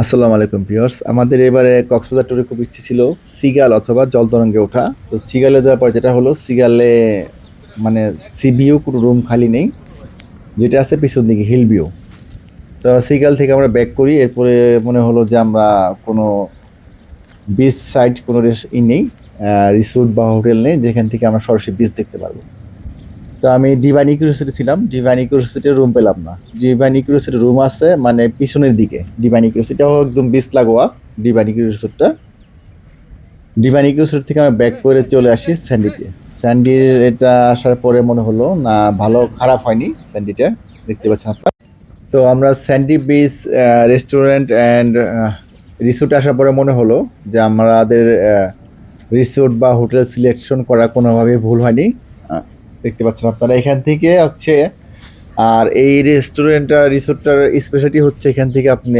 আসসালামু আলাইকুম পিয়র্স আমাদের এবারে কক্সবাজার ট্যুরে খুব ইচ্ছে ছিল সিগাল অথবা জলতরঙ্গে ওঠা। তো সিগালে যাওয়ার পর যেটা হলো, সিগালে মানে সিবিও কোনো রুম খালি নেই। যেটা আছে পিছন দিকে হিল ভিউ তো সিগাল থেকে আমরা ব্যাক করি, এরপরে মনে হলো যে আমরা কোনো বিচ সাইড কোনো ই নেই রিসোর্ট বা হোটেল নেই, যেখান থেকে আমরা সরাসরি বিচ দেখতে পারব। তো আমি ডিভাইন ইকুরিসিটি ছিলাম। ডিভাইন ইকুরিসিটির রুম পেলাম না। ডিভাইন ইকুরিসিটির রুম আছে মানে পিছনের দিকে। ডিভাইন ইকুরিসিটাও একদম বিচ লাগোয়া ডিভাইন ইকুরিসিটটা ডিভাইন ইকুরিসিটি থেকে আমি ব্যাক করে চলে আসি স্যান্ডিতে স্যান্ডির এটা আসার পরে মনে হলো, না, ভালো, খারাপ হয়নি স্যান্ডিটা দেখতে পাচ্ছেন আপনারা। তো আমরা স্যান্ডি বিচ রেস্টুরেন্ট অ্যান্ড রিসোর্টে আসার পরে মনে হলো যে আমাদের রিসোর্ট বা হোটেল সিলেকশন করা কোনোভাবেই ভুল হয়নি। দেখতে পাচ্ছেন আপনারা এখান থেকে হচ্ছে, আর এই রেস্টুরেন্টটা রিসোর্টটার স্পেশালিটি হচ্ছে এখান থেকে আপনি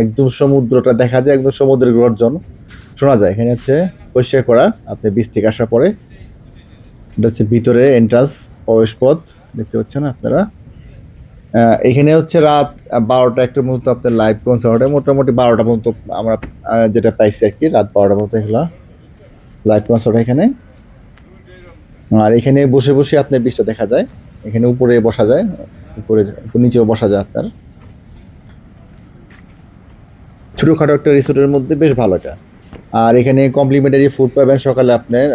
একদম সমুদ্রটা দেখা যায়, একদম সমুদ্রের গর্জন। শোনা যায়, এখানে হচ্ছে পরিষ্কার করা, আপনি বিচ থেকে আসার পরে। এটা হচ্ছে ভিতরে এন্ট্রান্স প্রবেশ পথ দেখতে পাচ্ছেন আপনারা। এখানে হচ্ছে রাত বারোটা একটা মতো আপনার লাইভ কনসার্ট হয়। মোটামুটি বারোটা পর্যন্ত আমরা যেটা পাইছি আর কি, রাত বারোটা পর্যন্ত এগুলো লাইভ কনসার্ট এখানে। আর এখানে বসে বসে আপনার বৃষ্টি দেখা যায়। এখানে উপরে বসা যায়, উপরে নিচেও বসা যায় আপনার। ছোটোখাটো একটা রিসোর্টের মধ্যে বেশ ভালো এটা। আর এখানে কমপ্লিমেন্টারি ফুড পাবেন সকালে আপনার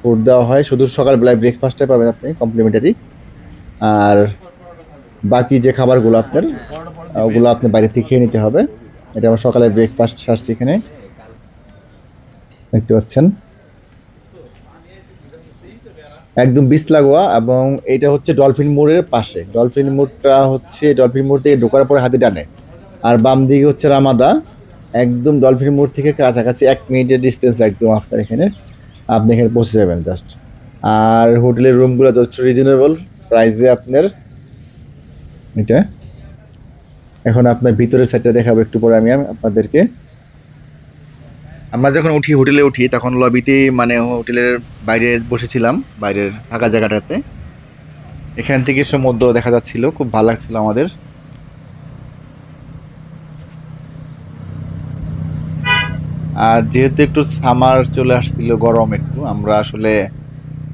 ফুড দেওয়া হয়। শুধু সকালবেলায় ব্রেকফাস্টে পাবেন আপনি কমপ্লিমেন্টারি আর বাকি যে খাবারগুলো আপনার ওগুলো আপনি বাইরে থেকে খেয়ে নিতে হবে। এটা আমার সকালে ব্রেকফাস্ট সারছি এখানে। দেখতে পাচ্ছেন। একদম বিচ লাগোয়া এবং এটা হচ্ছে ডলফিন মোড়ের পাশে। ডলফিন মোড়টা হচ্ছে, ডলফিন মোড় থেকে ঢোকার পরে হাতে ডানে আর বাম দিকে হচ্ছে রামাদা। একদম ডলফিন মোড় থেকে কাছাকাছি এক মিনিটের ডিস্টেন্স একদম আপনার এখানে আপনি এখানে পৌঁছে যাবেন জাস্ট আর হোটেলের রুমগুলো যথেষ্ট রিজনেবল প্রাইসে আপনার এটা। এখন আপনার ভিতরের সাইডটা দেখাবো একটু পরে আমি, আপনাদেরকে। আমরা যখন উঠি, হোটেলে উঠি, তখন লবিতে মানে হোটেলের বাইরে বসেছিলাম, বাইরের ফাঁকা জায়গাটাতে। এখান থেকে সমুদ্র দেখা যাচ্ছিল, খুব ভালো লাগছিল আমাদের। আর যেহেতু একটু সামার চলে আসছিল, গরম একটু, আমরা আসলে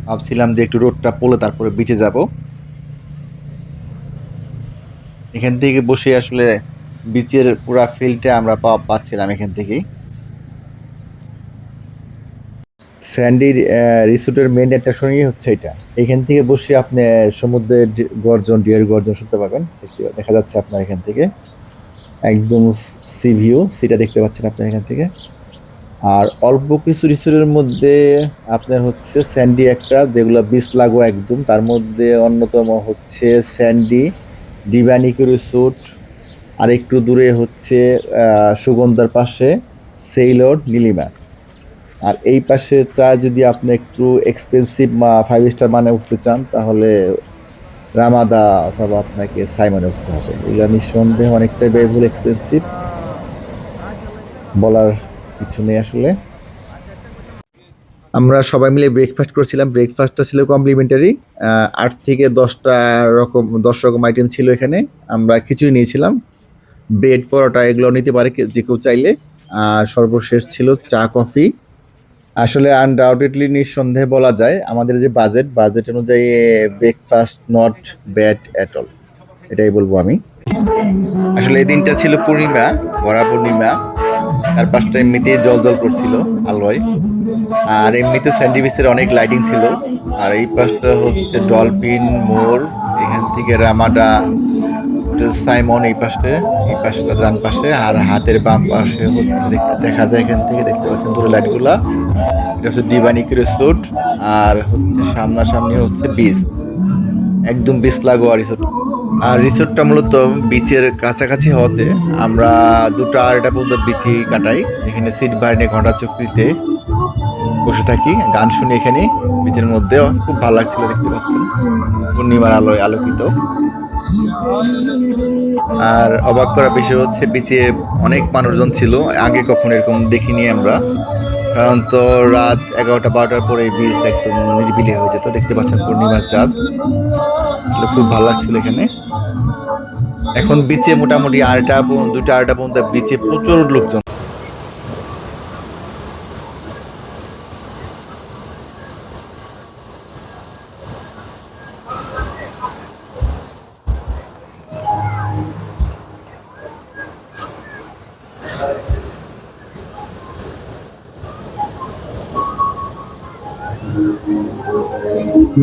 ভাবছিলাম যে একটু রোদটা পড়লে তারপরে বিচে যাব। এখান থেকে বসে আসলে বিচের পুরা ফিলটা আমরা পাচ্ছিলাম এখান থেকেই। স্যান্ডির রিসোর্টের মেন অ্যাট্রাকশনই হচ্ছে এটা। এখান থেকে বসে আপনি সমুদ্রের গর্জন, ডিয়ার গর্জন শুনতে পাবেন। দেখা যাচ্ছে আপনার এখান থেকে। একদম সি ভিউ সেটা দেখতে পাচ্ছেন আপনার এখান থেকে। আর অল্প কিছু রিসোর্টের মধ্যে আপনার হচ্ছে স্যান্ডি একটা, যেগুলো বিচ লাগো একদম। তার মধ্যে অন্যতম হচ্ছে স্যান্ডি ডিভানিকো রিসোর্ট আর একটু দূরে হচ্ছে সুগন্ধার পাশে সেইলর নীলিমা। আর এই পাশেটা যদি আপনি একটু এক্সপেন্সিভ বা ফাইভ স্টার মানে উঠতে চান, তাহলে রামাদা অথবা আপনাকে সাইমনে উঠতে হবে। এগুলো নিঃসন্দেহে অনেকটাই ব্যয়বহুল এক্সপেন্সিভ বলার কিছু নেই আসলে। আমরা সবাই মিলে ব্রেকফাস্ট করেছিলাম। ব্রেকফাস্টটা ছিল কমপ্লিমেন্টারি আট থেকে দশটা রকম, দশ রকম আইটেম ছিল এখানে। আমরা খিচুড়ি নিয়েছিলাম। ব্রেড পরোটা, এগুলো নিতে পারে যে কেউ চাইলে। আর সর্বশেষ ছিল চা, কফি। আসলে আনডাউটেডলি নিঃসন্দেহে বলা যায়, আমাদের যে বাজেট বাজেট অনুযায়ী breakfast not bad at all এটাই বলব আমি। আসলে এই দিনটা ছিল পূর্ণিমা ভরা পূর্ণিমা। তার পাশটা এমনিতে জল জল করছিল আলোয় আর এমনিতে স্যান্ডিবিসের অনেক লাইটিং ছিল। আর এই পাশটা হচ্ছে ডলফিন মোর এখান থেকে রামাডা সাইমন এই পাশে, এই পাশটা ডান পাশে, আর হাতের বাম পাশে দেখা যায় এখান থেকে দেখতে পাচ্ছেন দূরে লাইটগুলা। এটা হচ্ছে ডিভানিক রিসোর্ট, আর হচ্ছে সামনাসামনি হচ্ছে বিচ। একদম বিচ লাগোয়া রিসোর্ট। আর রিসোর্টটা মূলত বিচের কাছাকাছি হওয়াতে আমরা দুটো আড়াইটা পর্যন্ত বিচি কাটাই। এখানে সিট বাহিনী ঘণ্টা চুক্তিতে বসে থাকি। গান শুনি এখানে, বিচের মধ্যে। খুব ভালো লাগছিল দেখতে পাচ্ছি পূর্ণিমার আলোয় আলোকিত। আর অবাক করা বিষয় হচ্ছে, বিচে অনেক মানুষজন ছিল। আগে কখনো এরকম দেখিনি আমরা। কারণ তো রাত এগারোটা, বারোটার পরে বিচ একদম নিরিবিলি হয়ে যেত। দেখতে পাচ্ছেন পূর্ণিমার চাঁদ। খুব ভালো লাগছিল এখানে। এখন বিচে মোটামুটি আড়াইটা দুটা আড়াইটা পর্যন্ত বিচে প্রচুর লোকজন। এটা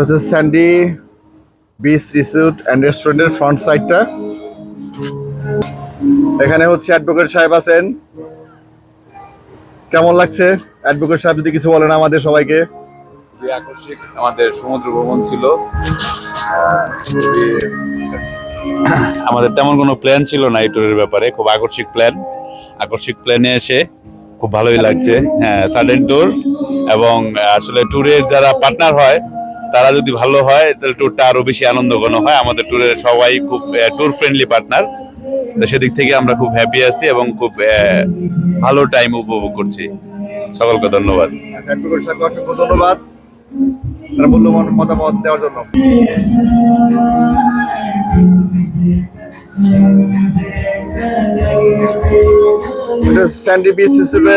হচ্ছে স্যান্ডি বিচ রিসোর্ট অ্যান্ড রেস্টুরেন্টের ফ্রন্ট সাইডটা এখানে হচ্ছে অ্যাডভোকেট সাহেব আছেন। কেমন লাগছে? অ্যাডভোকেট সাহেব যদি কিছু বলেন আমাদের সবাইকে। খুবই আমাদের সমুদ্র ভ্রমণ ছিল। আমাদের তেমন কোনো প্ল্যান ছিল না এই ট্যুরের ব্যাপারে। খুব আকস্মিক প্ল্যান আকস্মিক প্ল্যানে এসে খুব ভালোই লাগছে। হ্যাঁ সাডেন ট্যুর এবং আসলে ট্যুরের যারা পার্টনার হয় তারা যদি ভালো হয়, তাহলে ট্যুরটা আরও বেশি আনন্দঘন হয়। আমাদের ট্যুরের সবাই খুব ট্যুর ফ্রেন্ডলি পার্টনার তো সেদিক থেকে আমরা খুব হ্যাপি আছি এবং খুব ভালো টাইম উপভোগ করছি। সকলকে ধন্যবাদ। অসংখ্য ধন্যবাদ। মূল্যবান মতামত দেওয়ার জন্য। স্যান্ডি বিচ হিসেবে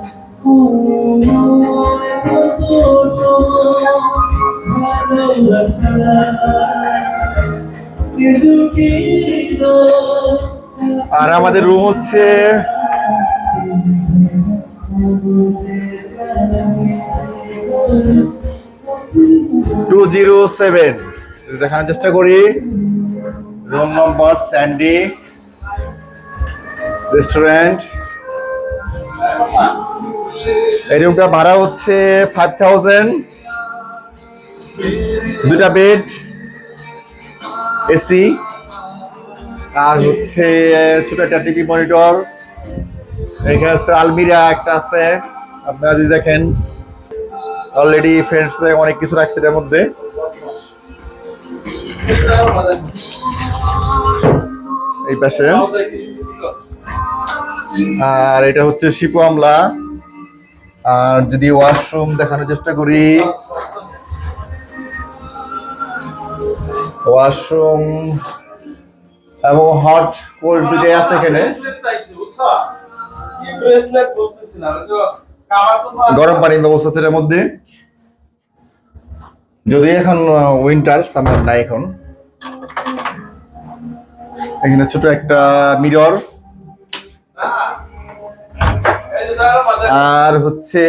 আর আমাদের রুম হচ্ছে টু জিরো সেভেন দেখানোর চেষ্টা করি রুম নম্বর স্যান্ডি রেস্টুরেন্ট এই রুমটা ভাড়া হচ্ছে ফাইভ থাউজেন্ড দুটা বেড এসি আর হচ্ছে ছোট একটা টিভি মনিটর এখানে হচ্ছে আলমিরা একটা আছে। আপনারা যদি দেখেন অলরেডি ফ্রেন্ডস অনেক কিছু রাখছে এর মধ্যে। এই পাশে। আর এটা হচ্ছে শিপু আমলা। আর যদি ওয়াশরুম দেখানোর চেষ্টা করি। ওয়াশরুম এবং হট কোল্ড দুটোই আছে এখানে। গরম পানির ব্যবস্থা আছে এর মধ্যে। যদি এখন উইন্টার সামার নাই এখন। এখানে ছোট একটা মিরর আর হচ্ছে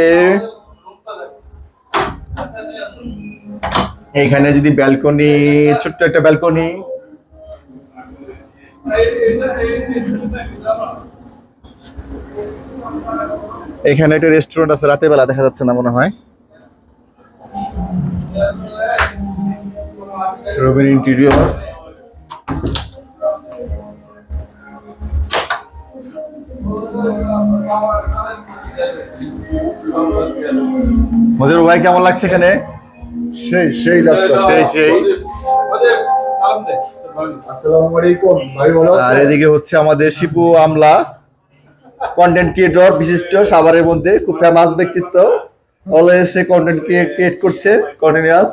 এখানে যদি ব্যালকনি, ছোট্ট একটা ব্যালকনি। এখানে একটা রেস্টুরেন্ট আছে রাতের বেলা দেখা যাচ্ছে না মনে হয়। রবিন ইন্টেরিয়র মজুর ভাই কেমন লাগছে এখানে? সেই সেই লাগতো সেই সেই। সালাম আসসালামু আলাইকুম। ভাই ভালো আছেন? এদিকে হচ্ছে আমাদের শিপু আমলা কন্টেন্ট ক্রিয়েটর বিশিষ্ট সাভারের মধ্যে খুব ফেমাস ব্যক্তিত্ব। অলওয়েজ সে কন্টেন্ট ক্রিয়েট করছে কন্টিনিউয়াস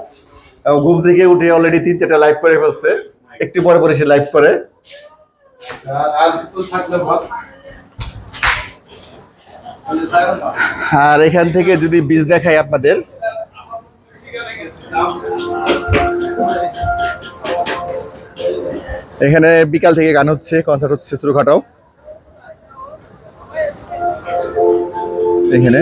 ঘুম থেকে উঠে অলরেডি তিন চারটা লাইভ করে ফেলছে। একটু পরে পরে সে লাইভ করে। আর কিছু থাকলে বল। আর এখান থেকে যদি বীজ দেখাই আপনাদের। এখানে বিকাল থেকে গান হচ্ছে কনসার্ট হচ্ছে ছোটখাটো। এখানে।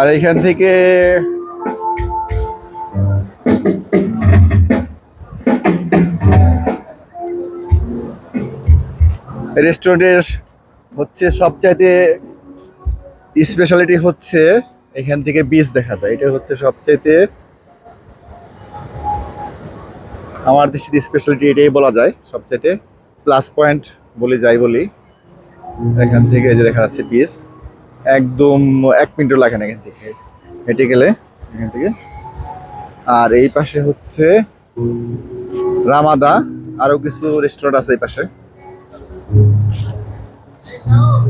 আর এখান থেকে রেস্টুরেন্টের হচ্ছে সবচাইতে স্পেশালিটি হচ্ছে এখান থেকে বীজ দেখা যায়। এটা হচ্ছে সবচাইতে আমার দৃষ্টিতে স্পেশালিটি এটাই বলা যায়। সবচাইতে প্লাস পয়েন্ট বলে যাই বলি। এখান থেকে যে দেখা যাচ্ছে বীজ একদম এক মিনিটও লাগে না এখান থেকে। হেঁটে গেলে এখান থেকে। আর এই পাশে হচ্ছে রামাদা। আরও কিছু রেস্টুরেন্ট আছে এই পাশে।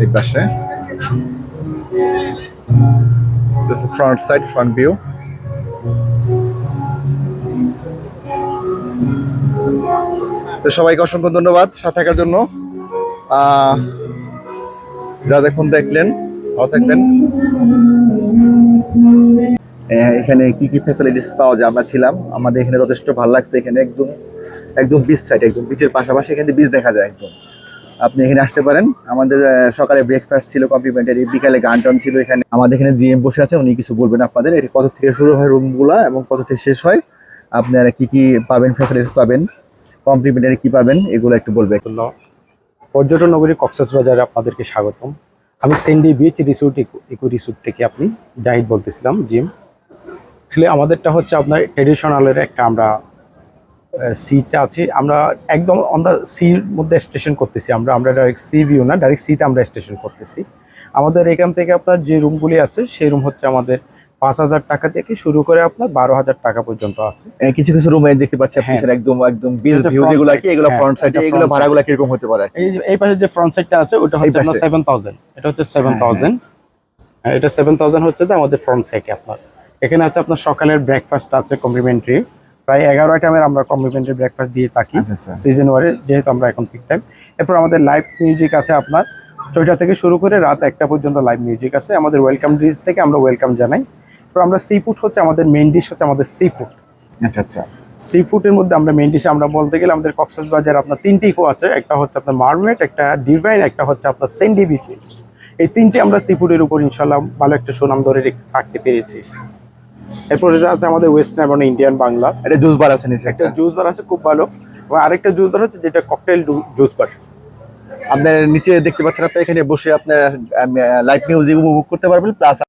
এই পাশে। ফ্রন্ট সাইড ফ্রন্ট ভিউ তো সবাইকে অসংখ্য ধন্যবাদ সাথে থাকার জন্য। যা দেখুন, দেখলেন, ভালো থাকবেন। এ- এখানে কি কি ফ্যাসিলিটিস পাওয়া যায়? আমরা ছিলাম, আমাদের এখানে যথেষ্ট ভালো লাগছে এখানে। একদম একদম বিচ সাইড একদম বিচের পাশাপাশি এখানে বিচ দেখা যায়, একদম। আপনি এখানে আসতে পারেন। আমাদের সকালে ব্রেকফাস্ট ছিল কমপ্লিমেন্টারি বিকালে গান টান ছিল এখানে। আমাদের এখানে জিএম বসে আছে, উনি কিছু বলবেন আপনাদের। এটি কত থেকে শুরু হয় রুমগুলো এবং কত থেকে শেষ হয়? আপনারা কি কি পাবেন ফ্যাসিলিটিস পাবেন কমপ্লিমেন্টারি কি পাবেন, এগুলো একটু বলবে। পর্যটন নগরী কক্সবাজারে আপনাদেরকে স্বাগতম। আমি sandy beach resort eco resort থেকে আপনি জাহিদ বলতেছিলাম, জিম। আসলে আমাদেরটা হচ্ছে আপনার ট্রেডিশনালের একটা আমরা সিটা আছে আমরা একদম আমরা সির মধ্যে স্টেশন করতেছি আমরা আমরা ডাইরেক্ট সি ভিউ না ডাইরেক্ট সিতে আমরা স্টেশন করতেছি। আমাদের এখান থেকে আপনার যে রুমগুলি আছে সেই রুম হচ্ছে আমাদের পাঁচ হাজার টাকা থেকে শুরু করে আপনার বারো হাজার টাকা পর্যন্ত আছে। কিছু কিছু রুমে দেখতে পাচ্ছি আপনি হ্যাঁ। একদম একদম বিচ এটা ভিউ যেগুলো side, কি এগুলো হ্যাঁ, ফ্রন্ট সাইডে এগুলো front ভাড়াগুলো কীরকম হতে পারে? এই এই পাশে যে ফ্রন্ট সাইডটা আছে ওটা হচ্ছে আপনার পাশে। সেভেন থাউজেন্ড এটা হচ্ছে সেভেন থাউজেন্ড এটা সেভেন থাউজেন্ড হচ্ছে তো আমাদের ফ্রন্ট সাইডে আপনার। এখানে আছে আপনার সকালের ব্রেকফাস্ট আছে কমপ্লিমেন্টারি প্রায় এগারো টাইমের আমরা কমপ্লিমেন্টারি ব্রেকফাস্ট দিয়ে থাকি আচ্ছা, আচ্ছা। সিজন ওয়ারে যেহেতু আমরা এখন পিক টাইম এরপর আমাদের লাইভ মিউজিক আছে আপনার ছয়টা থেকে শুরু করে রাত একটা পর্যন্ত লাইভ মিউজিক আছে। আমাদের ওয়েলকাম ডিশ থেকে আমরা ওয়েলকাম জানাই। এরপর আমরা সি ফুড হচ্ছে আমাদের মেন ডিশ হচ্ছে আমাদের সি ফুড আচ্ছা আচ্ছা। সি ফুডের মধ্যে আমরা মেন ডিশে আমরা বলতে গেলে আমাদের কক্সাস বাজার আপনার তিনটি ইকো আছে। একটা হচ্ছে আপনার মারমেট একটা ডিভাইন একটা হচ্ছে আপনার সেন্ডি বিচ এই তিনটি আমরা সি ফুডের উপর ইনশাল্লাহ ভালো একটা সুনাম ধরে রেখে- রাখতে পেরেছি। এরপরে আছে আমাদের ওয়েস্টার্ন এবং ইন্ডিয়ান বাংলা। এটা জুস বার আছে নিচে একটা। একটা জুস বার আছে খুব ভালো। এবং আরেকটা জুস বার হচ্ছে যেটা ককটেল জুস বার আপনার নিচে দেখতে পাচ্ছেন আপনি এখানে বসে আপনার লাইভ মিউজিক উপভোগ করতে পারবেন প্লাস